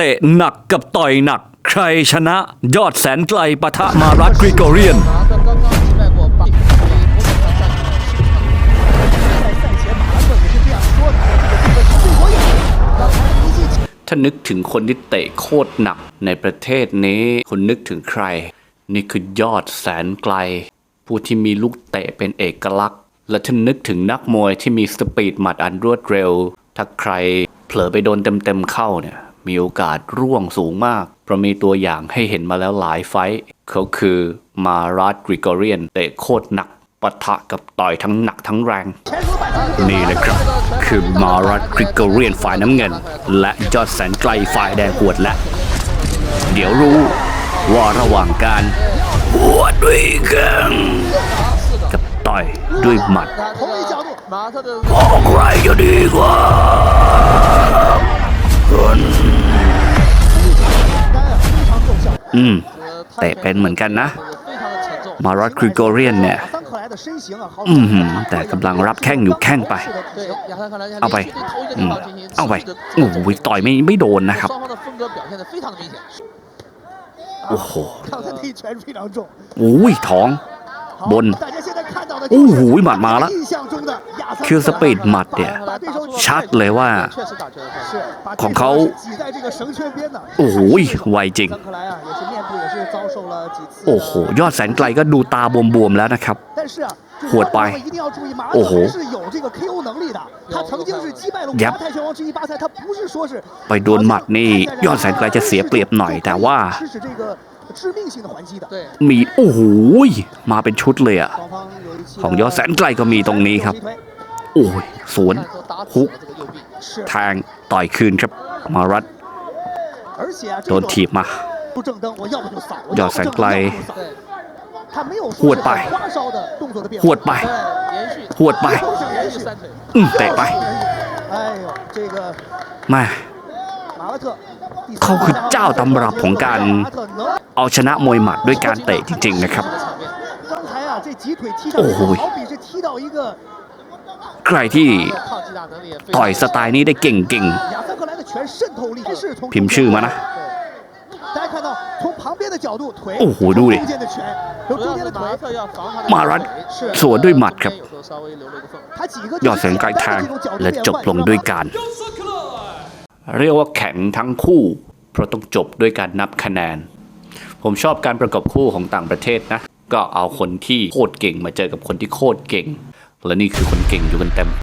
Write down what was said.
เตะหนักกับต่อยหนัก ใครชนะยอดแสนไกลปะทะมารัตกริโกเรียน ถ้านึกถึงคนที่เตะโคตรหนักในประเทศนี้คุณนึกถึงใคร นี่คือยอดแสนไกล ผู้ที่มีลูกเตะเป็นเอกลักษณ์ และท่านึกถึงนักมวยที่มีสปีดหมัดอันรวดเร็ว ถ้าใครเผลอไปโดนเต็มๆเข้าเนี่ย มีโอกาสร่วงสูงมาก เพราะมีตัวอย่างให้เห็นมาแล้วหลายไฟเขาคือมารัตกริกอเรียนเตะโคตรหนักปะทะกับต่อยทั้งหนักทั้งแรง นี่และครับ คือมารัตกริกอเรียนฝ่ายน้ำเงิน และยอดแสนไกลฝ่ายแดงขวดและ เดี๋ยวรู้ว่าระหว่างการบวดด้วยกันกับต่อยด้วยหมัดของใครจะดีกว่าคน อืมเตะเป็นเหมือนกันนะมารอดคริโกเรียนเนี่ยอืมแต่กำลังรับแข้งอยู่แข้งไป เอาไปเอาไปโอ้ยต่อยไม่ไม่โดนนะครับโอ้โหโอ้ยท้อง บน โอ้โหหมัดมาแล้ว คือสปีดหมัดเนี่ย ชัดเลยว่า ของเขาโอ้โหไวจริง โอ้โห ยอดแสนไกลก็ดูตาบวมๆแล้วนะครับหวดไปโอ้โหยับไปโดนหมัดนี่ ยอดแสนไกลจะเสียเปรียบหน่อยแต่ว่ามี โอ้โห มาเป็นชุดเลยอะของยอดแสนไกลก็มีตรงนี้ครับ อ้ยสวนฮุกทางต่อยคืนครับ มารัตโดนถีบมายอดแสงไกลหวดไปหวดไปหวดไปอืมเตะไปมาเขาคือเจ้าตำรับของการเอาชนะมวยหมัดด้วยการเตะจริงๆนะครับ โอ้โห ใครที่ต่อยสไตล์นี้ได้เก่งๆ พิมพ์ชื่อมานะโอ้โหดูดิมารัดสวนด้วยหมัดครับ ยอดแสงไกลทางและจบลงด้วยการ เรียกว่าแข็งทั้งคู่ เพราะต้องจบด้วยการนับคะแนน ผมชอบการประกอบคู่ของต่างประเทศนะ ก็เอาคนที่โคตรเก่งมาเจอกับคนที่โคตรเก่ง และนี่คือคนเก่งอยู่กันเต็ม